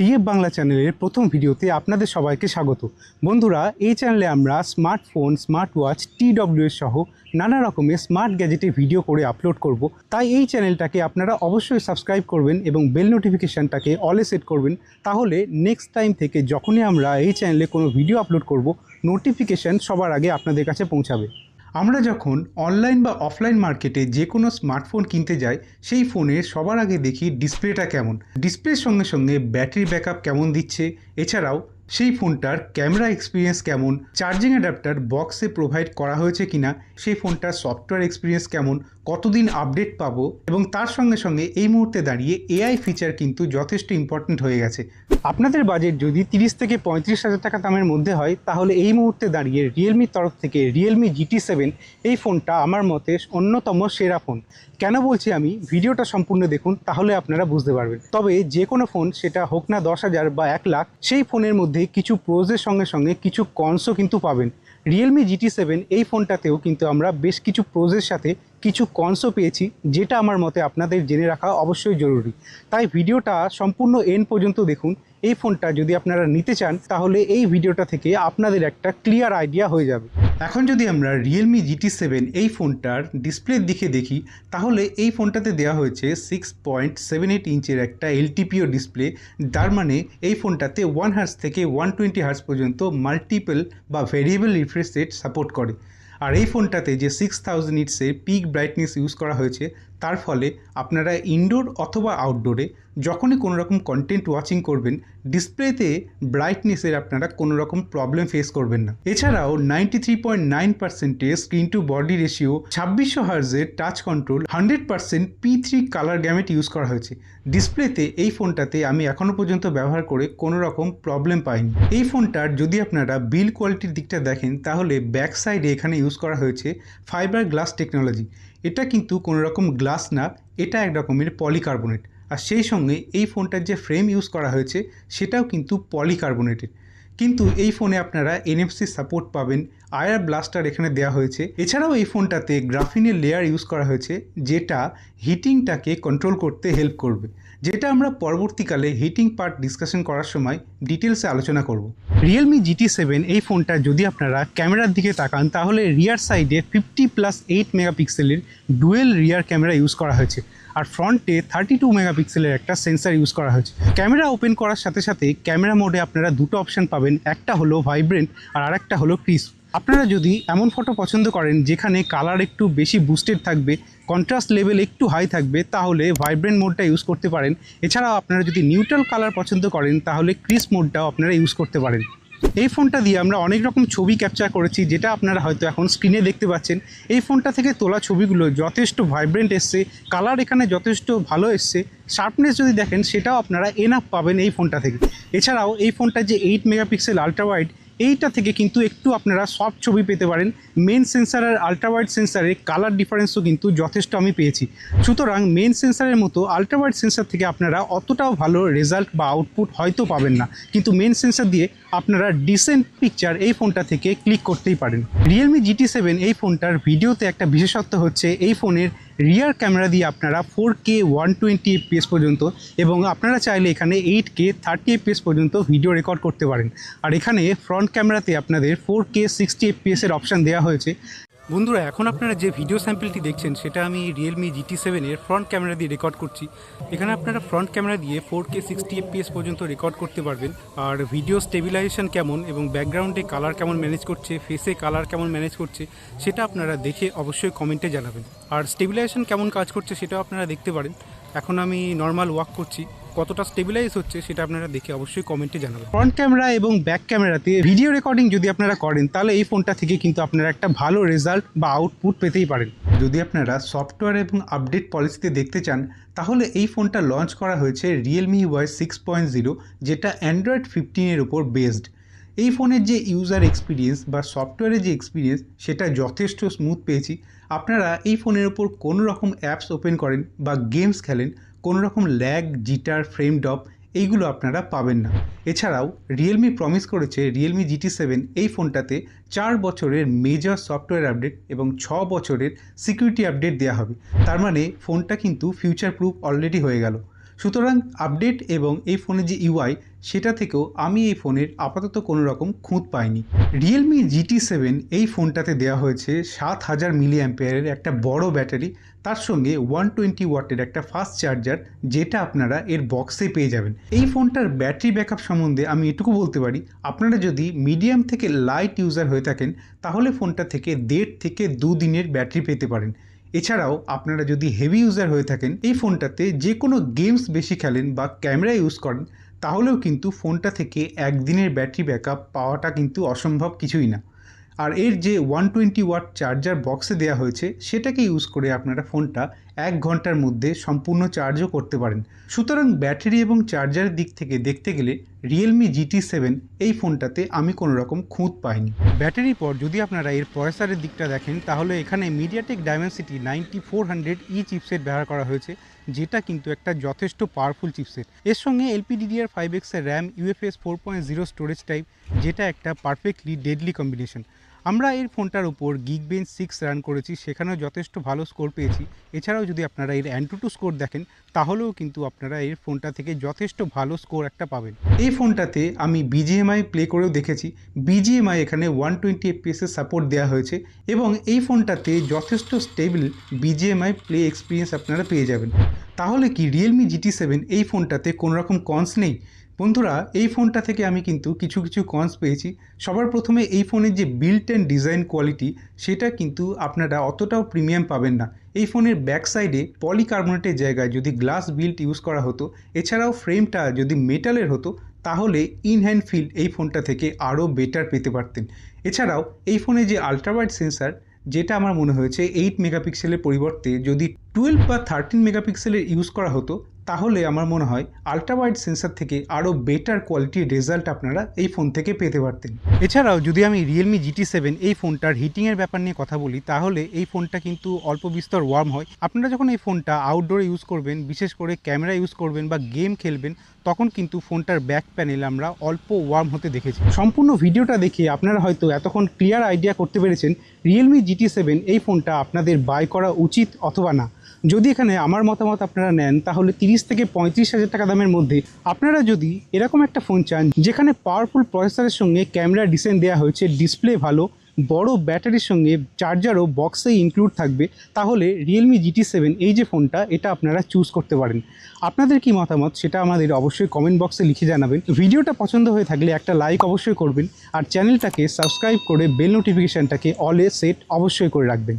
TF Bangla চ্যানেলের প্রথম ভিডিওতে আপনাদের সবাইকে স্বাগত। বন্ধুরা, এই চ্যানেলে আমরা স্মার্টফোন স্মার্ট ওয়াচ টিডব্লিউএস সহ নানা রকমের স্মার্ট গ্যাজেটের ভিডিও করে আপলোড করব। তাই এই চ্যানেলটাকে আপনারা অবশ্যই সাবস্ক্রাইব করবেন এবং বেল নোটিফিকেশানটাকে অলে সেট করবেন। তাহলে নেক্সট টাইম থেকে যখনই আমরা এই চ্যানেলে কোনো ভিডিও আপলোড করব নোটিফিকেশান সবার আগে আপনাদের কাছে পৌঁছাবে। আমরা যখন অনলাইন বা অফলাইন মার্কেটে যে কোনো স্মার্টফোন কিনতে যাই, সেই ফোনে সবার আগে দেখি ডিসপ্লেটা কেমন। ডিসপ্লের সঙ্গে সঙ্গে ব্যাটারি ব্যাকআপ কেমন দিচ্ছে, এছাড়াও সেই ফোনটার ক্যামেরা এক্সপিরিয়েন্স কেমন? চার্জিং অ্যাডাপ্টার বক্সে প্রোভাইড করা হয়েছে কিনা? সেই ফোনটার সফটওয়্যার এক্সপিরিয়েন্স কেমন? কতদিন আপডেট পাবো? এবং তার সঙ্গে সঙ্গে এই মুহূর্তে দাঁড়িয়ে এআই ফিচার কিন্তু যথেষ্ট ইম্পর্ট্যান্ট হয়ে গেছে। আপনাদের বাজেট যদি তিরিশ থেকে পঁয়ত্রিশ হাজার টাকা দামের মধ্যে হয়, তাহলে এই মুহূর্তে দাঁড়িয়ে রিয়েলমির তরফ থেকে রিয়েলমি জিটি সেভেন এই ফোনটা আমার মতে অন্যতম সেরা ফোন। কেন বলছি আমি? ভিডিওটা সম্পূর্ণ দেখুন, তাহলে আপনারা বুঝতে পারবেন। তবে যে কোনো ফোন, সেটা হোক না দশ হাজার বা এক লাখ, সেই ফোনের মধ্যে কিছু প্রোজের সঙ্গে সঙ্গে কিছু কনসও কিন্তু পাবেন। রিয়েলমি জিটি সেভেন এই ফোনটাতেও কিন্তু আমরা বেশ কিছু প্রোজের সাথে কিছু কনসও পেয়েছি, যেটা আমার মতে আপনাদের জেনে রাখা অবশ্যই জরুরি। তাই ভিডিওটা সম্পূর্ণ এন পর্যন্ত দেখুন। এই ফোনটা যদি আপনারা নিতে চান, তাহলে এই ভিডিওটা থেকে আপনাদের একটা ক্লিয়ার আইডিয়া হয়ে যাবে। এখন যদি আমরা রিয়েলমি জিটি সেভেন এই ফোনটার ডিসপ্লের দিকে দেখি, তাহলে এই ফোনটাতে দেওয়া হয়েছে সিক্স পয়েন্ট সেভেন এইট ইঞ্চের একটা এলটিপিও ডিসপ্লে। যার মানে এই ফোনটাতে ওয়ান হার্স থেকে ওয়ান টোয়েন্টি হার্স পর্যন্ত মাল্টিপল বা ভেরিয়েবল রিফ্রেশ রেট সাপোর্ট করে। আর এই ফোনটাতে যে সিক্স থাউজেন্ড ইটসের পিক ব্রাইটনেস ইউজ করা হয়েছে তার ফলে আপনারা ইনডোর অথবা আউটডোরে যখনই কোনো রকম কন্টেন্ট ওয়াচিং করবেন ডিসপ্লেতে ব্রাইটনেসের আপনারা কোনো রকম প্রবলেম ফেস করবেন না। এছাড়াও ninety three point nine percentage screen to body ratio ছাব্বিশশো হার্জের touch control hundred percent P three colour gamut use করা হয়েছে। ডিসপ্লেতে এই ফোনটাতে আমি এখনও পর্যন্ত ব্যবহার করে কোনো রকম প্রবলেম পাইনি। এই ফোনটার যদি আপনারা বিল কোয়ালিটির দিকটা দেখেন, তাহলে ব্যাক সাইডে এখানে ইউজ করা হয়েছে ফাইবার গ্লাস টেকনোলজি এটা কিন্তু কোনো রকম গ্লাস না, এটা এক রকমের পলিকার্বোনেট। আর সেই সঙ্গে এই ফোনটার যে ফ্রেম ইউজ করা হয়েছে, সেটাও কিন্তু পলিকার্বোনেটের। কিন্তু এই ফোনে আপনারা এনএফসি সাপোর্ট পাবেন, আয়ার ব্লাস্টার এখানে দেওয়া হয়েছে। এছাড়াও এই ফোনটাতে গ্রাফিনের লেয়ার ইউজ করা হয়েছে, যেটা হিটিংটাকে কন্ট্রোল করতে হেল্প করবে। যেটা আমরা পরবর্তীকালে হিটিং পার্ট ডিসকাশন করার সময় ডিটেলসে আলোচনা করব। রিয়েলমি জিটি সেভেন এই ফোনটা যদি আপনারা ক্যামেরার দিকে তাকান, তাহলে রিয়ার সাইডে ফিফটি প্লাস এইট মেগাপিক্সেলের ডুয়েল রিয়ার ক্যামেরা ইউজ করা হয়েছে। আর ফ্রন্টে থার্টি টু মেগাপিক্সেলের একটা সেন্সার ইউজ করা হয়েছে। ক্যামেরা ওপেন করার সাথে সাথে ক্যামেরা মোডে আপনারা দুটো অপশান পাবেন। একটা হলো ভাইব্রেন্ট আর আরেকটা হলো ক্রিস আপনারা যদি এমন ফটো পছন্দ করেন যেখানে কালার একটু বেশি বুস্টেড থাকবে কন্ট্রাস্ট লেভেল একটু হাই থাকবে, তাহলে ভাইব্রেন্ট মোডটা ইউজ করতে পারেন। এছাড়াও আপনারা যদি নিউট্রাল কালার পছন্দ করেন, তাহলে ক্রিস মোডটাও আপনারা ইউজ করতে পারেন। এই ফোনটা দিয়ে আমরা অনেক রকম ছবি ক্যাপচার করেছি, যেটা আপনারা হয়তো এখন স্ক্রিনে দেখতে পাচ্ছেন। এই ফোনটা থেকে তোলা ছবিগুলো যথেষ্ট ভাইব্রেন্ট এসছে কালার এখানে যথেষ্ট ভালো এসছে। শার্পনেস যদি দেখেন, সেটাও আপনারা এনাফ পাবেন এই ফোনটা থেকে। এছাড়াও এই ফোনটা যে এইট মেগাপিক্সেল আলট্রা ওয়াইড এইটা থেকে কিন্তু একটু আপনারা সফট ছবি পেতে পারেন। মেন সেন্সার আর আলট্রাওয়াইড সেন্সারে কালার ডিফারেন্সও কিন্তু যথেষ্ট আমি পেয়েছি। সুতরাং মেন সেন্সারের মতো আলট্রাওয়াইড সেন্সার থেকে আপনারা অতটাও ভালো রেজাল্ট বা আউটপুট হয়তো পাবেন না। কিন্তু মেন সেন্সার দিয়ে আপনারা ডিসেন্ট পিকচার এই ফোনটা থেকে ক্লিক করতেই পারেন। রিয়েলমি জিটি সেভেন এই ফোনটার ভিডিওতে একটা বিশেষত্ব হচ্ছে, এই ফোনের রিয়ার ক্যামেরা দিয়ে আপনারা four K one twenty FPS পর্যন্ত এবং আপনারা চাইলে এখানে এইট কে থার্টি এফপিএস পর্যন্ত ভিডিও রেকর্ড করতে পারেন। আর এখানে ফ্রন্ট ক্যামেরাতে আপনাদের ফোর কে সিক্সটি এফপিএসের অপশান দেওয়া হয়েছে। বন্ধুরা, এখন আপনারা যে ভিডিও স্যাম্পলটি দেখছেন, সেটা আমি রিয়েলমি জিটি সেভেনের ফ্রন্ট ক্যামেরা দিয়ে রেকর্ড করছি। এখানে আপনারা ফ্রন্ট ক্যামেরা দিয়ে ফোর কে সিক্সটি পর্যন্ত রেকর্ড করতে পারবেন। আর ভিডিও স্টেবিলাইজেশন কেমন এবং ব্যাকগ্রাউন্ডে কালার কেমন ম্যানেজ করছে ফেসে কালার কেমন ম্যানেজ করছে, সেটা আপনারা দেখে অবশ্যই কমেন্টে জানাবেন। আর স্টেবিলাইজেশন কেমন কাজ করছে, সেটাও আপনারা দেখতে পারেন। এখন আমি নর্মাল ওয়াক করছি। কতটা স্টেবিলাইজ হচ্ছে সেটা আপনারা দেখে অবশ্যই কমেন্টে জানাবেন। ফ্রন্ট ক্যামেরা এবং ব্যাক ক্যামেরাতে ভিডিও রেকর্ডিং যদি আপনারা করেন, তাহলে এই ফোনটা থেকে কিন্তু আপনারা একটা ভালো রেজাল্ট বা আউটপুট পেতেই পারেন। যদি আপনারা সফটওয়্যার এবং আপডেট পলিসিতে দেখতে চান, তাহলে এই ফোনটা লঞ্চ করা হয়েছে Realme Y six point zero যেটা অ্যান্ড্রয়েড ফিফটিনের উপর বেসড এই ফোনের যে ইউজার এক্সপিরিয়েন্স বা সফটওয়্যারের যে এক্সপিরিয়েন্স সেটা যথেষ্ট স্মুথ পেয়েছি। আপনারা এই ফোনের ওপর কোনো রকম অ্যাপস ওপেন করেন বা গেমস খেলেন কোনো রকম ল্যাগ, জিটার, ফ্রেম ডপ এইগুলো আপনারা পাবেন না। এছাড়াও রিয়েলমি প্রমিস করেছে রিয়েলমি জিটি সেভেন এই ফোনটাতে চার বছরের মেজর সফটওয়্যার আপডেট এবং ছ বছরের সিকিউরিটি আপডেট দেওয়া হবে। তার মানে ফোনটা কিন্তু ফিউচার প্রুফ অলরেডি হয়ে গেল। সুতরাং আপডেট এবং এই ফোনের যে ইউআই, সেটা থেকেও আমি এই ফোনের আপাতত কোনো রকম খুঁত পাইনি। রিয়েলমি জিটি সেভেন এই ফোনটাতে দেওয়া হয়েছে সাত হাজার মিলি অ্যাম্পেয়ারের একটা বড় ব্যাটারি, তার সঙ্গে ওয়ান টোয়েন্টি ওয়াটের একটা ফাস্ট চার্জার, যেটা আপনারা এর বক্সে পেয়ে যাবেন। এই ফোনটার ব্যাটারি ব্যাকআপ সম্বন্ধে আমি এটুকু বলতে পারি, আপনারা যদি মিডিয়াম থেকে লাইট ইউজার হয়ে থাকেন, তাহলে ফোনটা থেকে দেড় থেকে দু দিনের ব্যাটারি পেতে পারেন। এছাড়াও আপনারা যদি হেভি ইউজার হয়ে থাকেন, এই ফোনটাতে যে কোনো গেমস বেশি খেলেন বা ক্যামেরা ইউজ করেন, তাহলেও কিন্তু ফোনটা থেকে একদিনের ব্যাটারি ব্যাকআপ পাওয়াটা কিন্তু অসম্ভব কিছুই না। আর এর যে ওয়ান টোয়েন্টি ওয়াট চার্জার বক্সে দেওয়া হয়েছে, সেটাকে ইউজ করে আপনারা ফোনটা এক ঘণ্টার মধ্যে সম্পূর্ণ চার্জও করতে পারেন। সুতরাং ব্যাটারি এবং চার্জারের দিক থেকে দেখতে গেলে রিয়েলমি জিটি সেভেন এই ফোনটাতে আমি কোনো রকম খুঁত পাইনি। ব্যাটারির পর যদি আপনারা এর প্রসেসরের দিকটা দেখেন, তাহলে এখানে MediaTek Dimensity ninety four hundred E chipset ব্যবহার করা হয়েছে, যেটা কিন্তু একটা যথেষ্ট পাওয়ারফুল চিপসেট এর সঙ্গে এলপিডিডিআর ফাইভ এক্সের RAM UFS four point zero storage type যেটা একটা পারফেক্টলি ডেডলি কম্বিনেশন আমরা এর ফোনটার উপর গিগ বেঞ্চ সিক্স রান করেছি, সেখানেও যথেষ্ট ভালো স্কোর পেয়েছি। এছাড়াও যদি আপনারা এর অ্যান্টু স্কোর দেখেন, তাহলেও কিন্তু আপনারা এর ফোনটা থেকে যথেষ্ট ভালো স্কোর একটা পাবেন। এই ফোনটাতে আমি বিজিএমআই প্লে করেও দেখেছি। বিজিএমআই এখানে ওয়ান টোয়েন্টি এফপিএসের সাপোর্ট দেওয়া হয়েছে এবং এই ফোনটাতে যথেষ্ট স্টেবল বিজিএমআই প্লে এক্সপিরিয়েন্স আপনারা পেয়ে যাবেন। তাহলে কি রিয়েলমি জিটি সেভেন এই ফোনটাতে কোনো রকম কনস নেই? বন্ধুরা, এই ফোনটা থেকে আমি কিন্তু কিছু কিছু কনস পেয়েছি। সবার প্রথমে এই ফোনের যে বিল্ট অ্যান্ড ডিজাইন কোয়ালিটি সেটা কিন্তু আপনারা অতটাও প্রিমিয়াম পাবেন না। এই ফোনের ব্যাক সাইডে পলিকার্বনেটের জায়গায় যদি গ্লাস বিল্ট ইউজ করা হতো, এছাড়াও ফ্রেমটা যদি মেটালের হতো, তাহলে ইন হ্যান্ড ফিল এই ফোনটা থেকে আরও বেটার পেতে পারতেন। এছাড়াও এই ফোনে যে আলট্রাওয়াইড সেন্সার যেটা আমার মনে হয়েছে এইট মেগাপিক্সেলের পরিবর্তে যদি টুয়েলভ বা থার্টিন মেগাপিক্সেলের ইউজ করা হতো তাহলে আমার মনে হয় আলট্রাওয়াইড সেন্সার থেকে আরও বেটার কোয়ালিটির রেজাল্ট আপনারা এই ফোন থেকে পেতে পারতেন। এছাড়াও যদি আমি রিয়েলমি জিটি সেভেন এই ফোনটার হিটিংয়ের ব্যাপার নিয়ে কথা বলি, তাহলে এই ফোনটা কিন্তু অল্প বিস্তর ওয়ার্ম হয়। আপনারা যখন এই ফোনটা আউটডোরে ইউজ করবেন, বিশেষ করে ক্যামেরা ইউজ করবেন বা গেম খেলবেন, তখন কিন্তু ফোনটার ব্যাক প্যানেল আমরা অল্প ওয়ার্ম হতে দেখেছি। সম্পূর্ণ ভিডিওটা দেখে আপনারা হয়তো এতক্ষণ ক্লিয়ার আইডিয়া করতে পেরেছেন রিয়েলমি জিটি সেভেন এই ফোনটা আপনাদের বাই করা উচিত অথবা না। যদি এখানে আমার মতামত আপনারা নেন, তাহলে তিরিশ থেকে পঁয়ত্রিশ হাজার টাকা দামের মধ্যে আপনারা যদি এরকম একটা ফোন চান, যেখানে পাওয়ারফুল প্রসেসরের সঙ্গে ক্যামেরা ডিজাইন দেওয়া হয়েছে ডিসপ্লে ভালো, বড় ব্যাটারির সঙ্গে চার্জারও বক্সে ইনক্লুড থাকবে, তাহলে রিয়েলমি জিটি সেভেন এই যে ফোনটা এটা আপনারা চুজ করতে পারেন। আপনাদের কি মতামত? সেটা আমাদের অবশ্যই কমেন্ট বক্সে লিখে জানাবেন। ভিডিওটা পছন্দ হয়ে থাকলে একটা লাইক অবশ্যই করবেন, আর চ্যানেলটাকে সাবস্ক্রাইব করে বেল নোটিফিকেশানটাকে অলে সেট অবশ্যই করে রাখবেন।